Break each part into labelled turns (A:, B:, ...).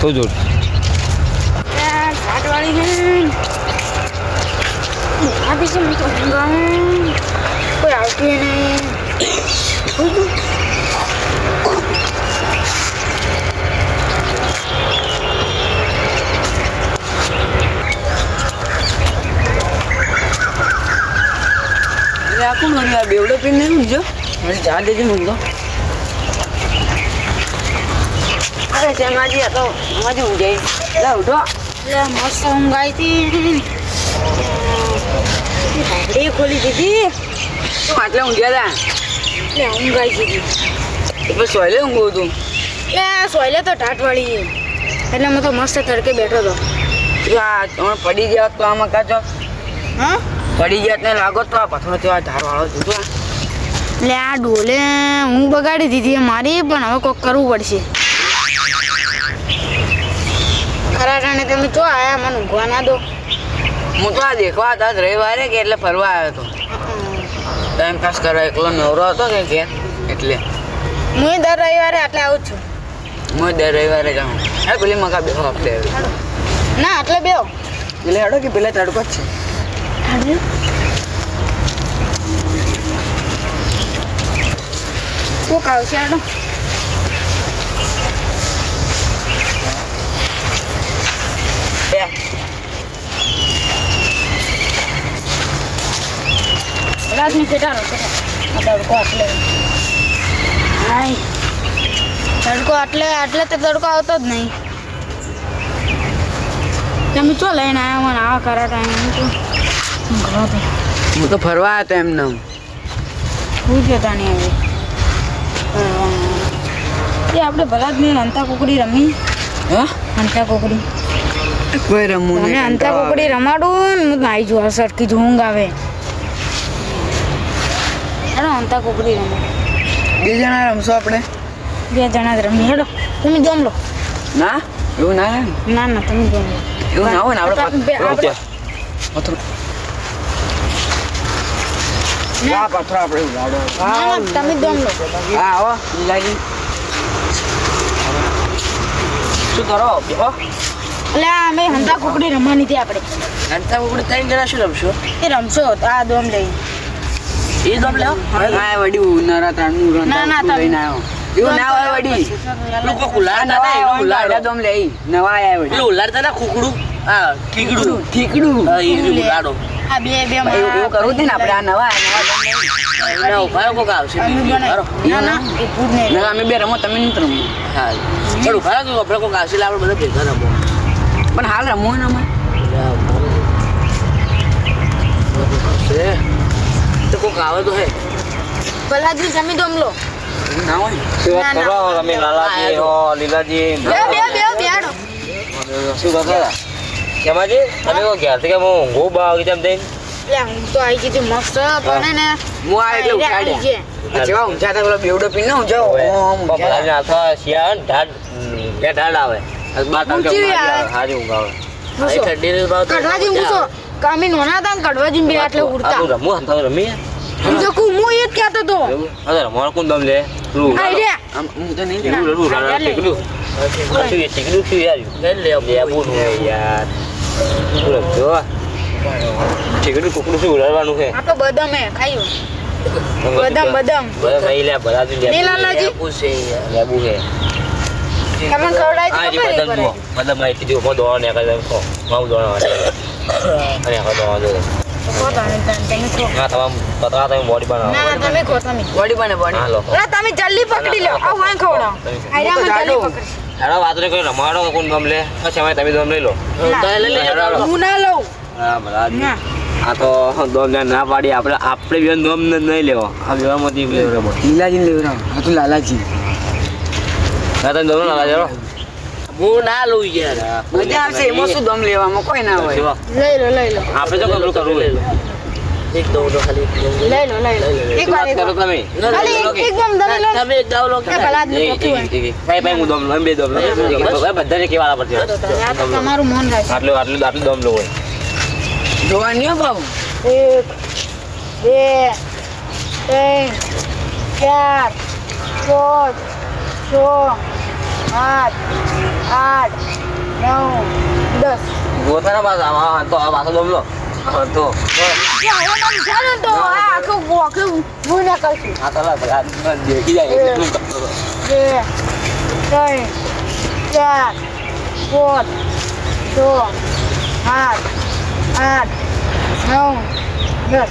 A: તો જોડ
B: બેવડો છે આપી છે મને તો ઊંઘ આવે કોઈ આવતું નહીં કોઈ તો
C: અરે આ કોણ કર્યું આ બેવડો પીને નહીં ઊંઘજો અરે જા તો શેમાજી ઊંઘે લા ઉઠો
B: એટલે મસ્ત ઊંઘ આવી હતી. ખોલી દીધી.
C: તું આટલે ઊંઘ્યા હતા
B: એટલે ઊંઘ આવી દીધી
C: એટલે સોયલે ઊંઘું હતું?
B: એટલે સોયલે તો ટાટવાળી એટલે હું તો મસ્ત તડકે બેઠો હતો.
C: તમે પડી ગયા તો આમાં કાચો?
B: હા?
C: પડી ગયા ને લાગો તો આ પથરો તો આ ધારવાળો જોજો
B: એટલે આ. ડોલે હું બગાડી દીધી છે મારી પણ હવે કોક કરવું પડશે. ખરા ટાણે તમે તો આયા મને ઊંઘવા ના દો.
C: હું તો આ દેખવા હતા રવિવારે કે એટલે ફરવા આવ્યો હતો ટાઈમ પાસ કરવા એકલો નવરો હતો કે ઘેર એટલે.
B: હું દર રવિવારે આટલે આવું છું.
C: હું દર રવિવારે જાઉં. હે પેલી મકા બેહો આપણે
B: ના આટલે બેહો.
C: એટલે હેડો કે પેલા તડકો જ છે.
B: કોક આવશે આડો
C: બે
B: રાતની ફેટારો તડકો આટલે. તડકો આટલે આટલે તો તડકો આવતો જ નહીં. તમે ચો લઈને આવ્યા મને આવા કરા ટાઈમ હું તો
C: ફરવા હતો એમને
B: હું જતા નહીં હવે. એ આપણે ભલા જ નહીં અંતા કુકડી રમી.
C: હા?
B: અંતા કુકડી.
C: કોઈ રમવું
B: નહીં અંતા કુકડી રમાડું હું નાઈ જોવા સરખી જ ઊંઘ આવે. હેડો અંતા કુકડી રમો.
C: બે જણા રમશો આપણે?
B: બે જણા જ રમી હેડો. તમે જમ લો.
C: ના? એવું ના ના
B: ના તમે જમ લો.
C: એવું ના હોય ને આપણે પથરો આ પથરો આપણે ઉડાડો
B: ના ના તમે જમ લો.
C: હા આવો લીલાજી શું કરો? બેહો.
B: એટલે અમે હંતા કુકડી રમવાની હતી આપણે.
C: હંતા ઉપર ત્રણ જણા શું રમશો?
B: એ રમશો આ દોમ લઈ.
C: એ તો લેવો હા. વડી ઉનાળા તાણનું રંતા
B: ના, ના,
C: લઈને આવ્યો. એવું ના હોય વડી.
D: લોકો કુલાર
C: નવા
D: ના
C: આવ્યા
D: ઉલાડો
C: ઉલાડા દમ લઈ નવા આયા વડી.
D: પેલું ઉલાડતા ના ખુકડું? હા ઠીકડું
C: ઠીકડું
D: હા એ ઉલાડો
B: આ બે બે
C: એવું એવું કરું છે ને આપણે આ નવા નવા
D: કોક આવશે.
B: ના ના એ ભૂત નહીં.
C: ના, અમે બે રમો તમે નહીં રમો.
D: હા પણ ઊભા રહો કે આપણે કોક આવશે એટલે આપણે બધા ભેગા રમો.
C: પણ હાલ રમો ને અમે.
D: કોક આવે તો હે.
B: ભલાજી જમી દો અમલો.
C: ના હોય. ને.
B: ના, ના.
A: કરો? તમે લાલાજી હો લીલાજી.
B: બે બે બે બેડો
A: શું કરતા કેમાજી? તમે કહો ઘેરથી કે હું ઊંઘું બા વાગે તેમ થઈને
B: હું તો આવી ગઈ મસ્ત પણ ને
C: હું આ એટલે ઉઠાડ્યા. જેવા ઊંચા પેલો બેવડો પીને ઊંચા ઓમ
A: બપોરના હાથમાં શિયાળ ઢાડ બે આવે. હારી ઊંઘ આવે.
D: આ
B: પૂછો.
D: ઠંડીની ભાવ તો
B: કડવાજી
D: મજા
B: પૂછો
D: આવે.
B: કે અમે નોના હતા ને કડવાજી બે આટલે ઉડતા.
A: રમવું હંતા રમી
B: હું તો કુ હું એ જ કહેતો તો
A: અરે રમવાનું કોણ દમ લે? પેલું
B: આયરા
C: આમ હું તો નહીં
A: ટીકડું લડું
B: ના,
A: રાણા
B: લે.
A: ટીકડું શું એ ટીકડું શું યાર
D: લઈ લે
A: લે બોલું. હે યાર શું જો. ટીકડું કુકડું શું ઉડાડવાનું છે?
B: આ તો બદામ હે ખાયું. બદામ બદામ
A: બધા નહીં લે બધા તું લે
B: લાલાજી
D: લેબુ છે યાર.
A: લેબુ છે
B: તમને ખવડાવી તો ખબર
A: બદામ બદામમાં કીધું મો દોવા ને કરે કો માઉ અને આ તમામ પતરા તમે બોડી બનાવો.
B: ના ના તમે ખો તમે.
C: બોડી બને બોડી
B: હાલો તમે જલ્દી પકડી લો. આ વાંય ખવડાવો. આયરા માં જલ્દી પકડી
A: હેડો વાત ને કોઈ રમાડો કોણ ગમ લે? પછી અમે તમે દમ લઈ લો.
D: તો લઈ
A: હેડો.
B: હું ના લઉં.
A: હા બરાબર.
B: ના.
A: આ તો દોમ ને ના પાડી. આપણે આપણે બેન દોમ ને નહીં લેવો. આ બેમાંથી લેવો
C: લીલાજી લેવરાવ આ તો લાલાજી.
A: ના તમે દોમ ના લાજો
D: હું ના લઉં યાર.
C: મજા આવશે એમાં શું દમ લેવામાં? કોઈ ના હોય.
B: લઈ લો લઈ લો.
A: આપણે તો કબલું કરવું
D: લઈ લો. એક દઉં ખાલી.
B: લઈ લો લઈ લો. એક વાર
A: કરો તમે?
B: ખાલી
D: લઈ લો
B: એક- એકદમ દમી લો.
D: તમે એક દાવ લો.
B: એ ભલા આદમી
A: એક-
B: પકડું
A: એક- એક- એક. ભાઈ ભાઈ હું દમ લઉં. એમ બે દમ લઉં બધાને કેવા પડશે.
B: તો તમે આ તો તમારું મન
A: આટલું આટલું આટલું દમ લો હોય.
C: જોવાની બાબુ
B: એક બે ત્રણ ચાર પાંચ છ સાત આઠ નવ દસ.
A: ગોતાના પાસ આ તો આ પાછો દમલો તો
B: આખું આખું હું ના કરશું
A: આ તો દેખી જાય એટલું કરતો
B: બે ત્રણ ચાર પાંચ છ સાત આઠ નવ દસ.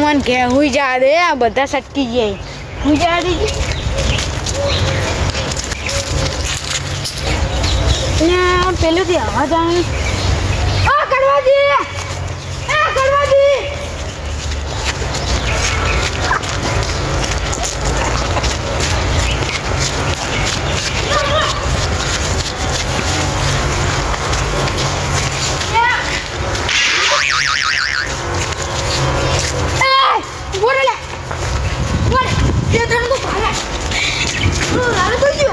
B: હા હવે મને કે હુઈ જા દે આ બધા સટકી જાય હુઈ જા દે અહીંયા પેલુંથી અવાજ આવે આ કરવાજી આ કરવાજી એ બોલે લે બોલે તે તને તો ભાલે ઓ લાલ તો જો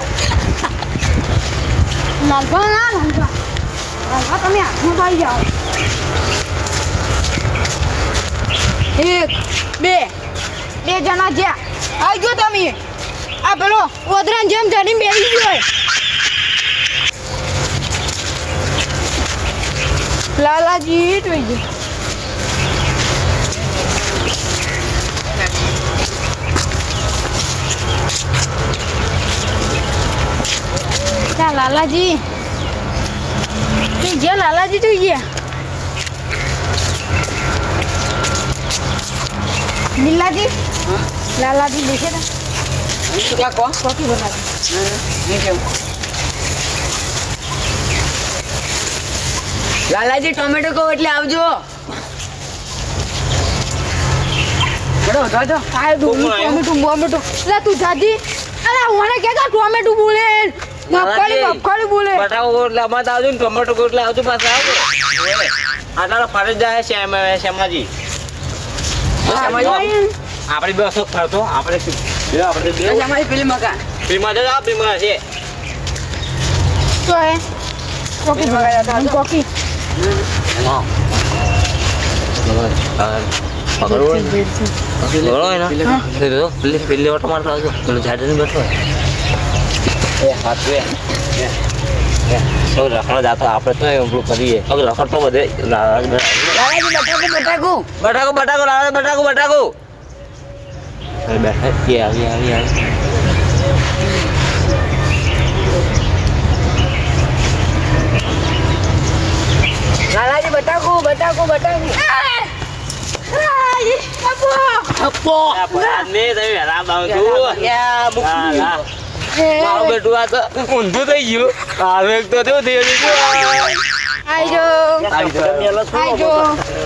B: લાલબા ના લાલબા લાલબા તમે હાથમાં જાઓ એક બે બે જણા જ્યાં આવજો તમે આ પેલો જેમ ચડીને બેસી ગયો. લાલાજી જોઈ લાલાજી. ગયા લાલાજી જોઈ ગયા. બિલ્લાજી લાલાજી દેખે ને. કોફી બનાવી.
C: લાલાજી ટોમેટો કહો એટલે આવજો. બડો જાજો
B: આ ડોલું ટોમેટું એટલે તું જાજી. અરે મને કે ટોમેટું બોલે મગફળી મગફળી બોલે
A: બટાકો ગોટલા અમારે આવજો ને ટોમેટો ગોટલા આવજો પાછા આવજો આટલા ફરજ જાય શ્યામ શ્યામાજી આપણે બે અશોક ફરતો આપણે આપણે બે
C: અમારી પેલી
A: આ છે
B: તો
A: હા ને પેલી પેલી ઓટો મારતો આવજો પેલું ઝાડ બેઠો હોય. એ હાથ બે સૌ રખડો જાતો આપણે તો એવું કરીએ. હવે રખડતો બધે લાલાજી
C: લાલાજી બટાકુ બટાકુ.
A: બટાકો બટાકો લાવે બટાકો બટાકો. અરે બેઠા એ આવી આવી આવી.
C: લાલાજી બટાકુ બટાકુ બટાકુ. થપ્પો
A: આ પરાગ ને તમે વહેલા બાંધું.
C: યા, મુક.
A: ના, ના. મારું બેટું આ તો ઊંધું થઈ ગયું. હારું એક તો થયું થઈ ગયું.
B: આઈજો. આઈજો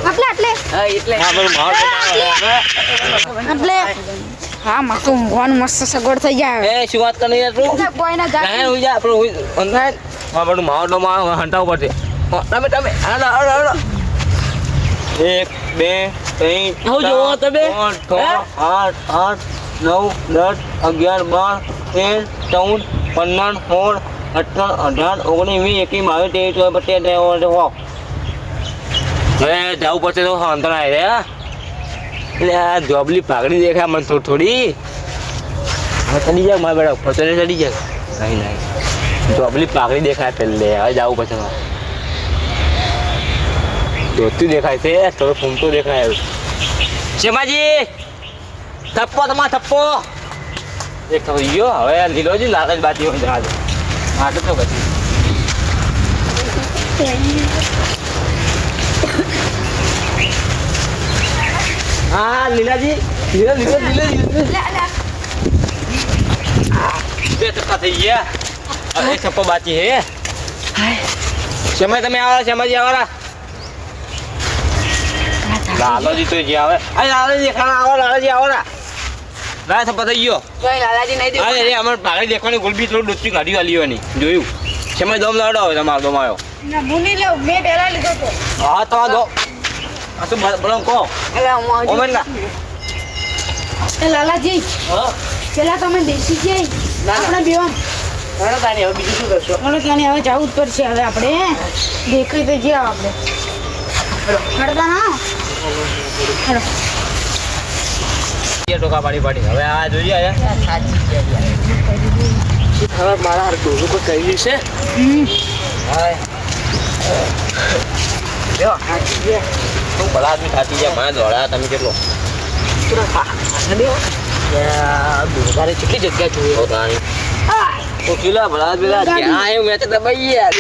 B: આટલે આટલે
C: હા, એટલે.
A: બધું મારું
B: આટલે હા માં તો ઊંઘવાનું મસ્ત સગવડ થઈ જાય
A: એ શું વાત કરી યાર તું?
B: કોઈના
A: ના,
B: જાત
A: હુઈ જા, આપણે અંધાય બધું મારો તો મારો હંટાવું પડશે. તમે તમે હાલો હાલો હાલો. એક બે ત્રણ
C: જોવો તમે?
A: છ, આઠ આઠ નવ દસ અગિયાર બાર તેર, ચૌદ, પંદર, સોળ અઠાર અઢાર, ઓગણીસ, વીસ, એકવીસ, બાવીસ, ત્રેવીસ, ચોવીસ પચીસ ત્રેવીસ હવે જવું પડશે તો અંતર આવી રહ્યા એટલે આ જોબલી પાઘડી દેખાય મને થોડી થોડી. ચડી જાય મારા બેટા ઉપર ચડી ચડી જાય નહીં નહીં. જોબલી પાઘડી દેખાય પહેલે હવે જવું પડશે મારે ધોતી દેખાય છે, થોડો ફૂમતો દેખાય. શેમાજી, થપ્પો તમારા થપ્પો. એક થયો ગયો હવે લીલોજી લાલ જ બાતી હોય જવા દે તો પછી હા, લીલાજી. લીલો લીલો લીલો બે થપ્પા થઈ ગયા. અરે છપ્પો બાકી હે સમય તમે આવો સમજી આવો લાલોજી તો જે આવે અરે લાલોજી ખાના આવો થપ્પા થઈ ગયો. અરે. અરે અમારે પાઘડી દેખવાની ગુલબી થોડું ડૂચી કાઢી વાલી હોય જોયું? શેમાં દમ લાડો હોય તમારો દમ આવ્યો. હા તો આ દો. આ તો બોલો કહો. ઓમેન ના.
B: એ લાલાજી પેલા તમે દેશી જઈ. આપણે બેવાન.
C: હવે બીજું શું કરશો?
B: ચાલો હવે જવું જ પડશે હવે આપણે. દેખાય તો જ્યાં આપણે. હડતા ના હડો
A: કે ટોકા પાડી પાડી. હવે આ જોઈએ.
D: હવે મારા હાર ડોલું કોઈ કહી છે.
A: તું ભલા આદમી ખાતી ગયા માં દોડા તમે કેટલો?
C: તારે કેટલી જગ્યા જોઈએ
A: તો તાણી. તો કિલા ભલા આદમી લા એ મેં તો દબાઈ ગયા.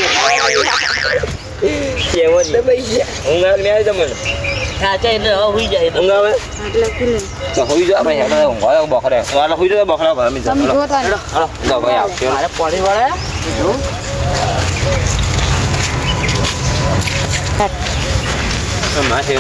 A: કેવો દબાઈ ગયા. હું મેં આવી તમને
C: સાચા એટલે હવે હુઈ જાય
A: ઊંઘ આવે
B: એટલે ખુલે
A: તો હોઈ જાવ આપણે હેડો ઊંઘ આવે બખરે વાલા હોઈ જાવ બખરા ભરા મી
B: તમે
A: જાવ
B: જોતા નહીં.
A: હાલો લો ભાઈ આવજો
C: મારે પાણી વાળા
A: મારે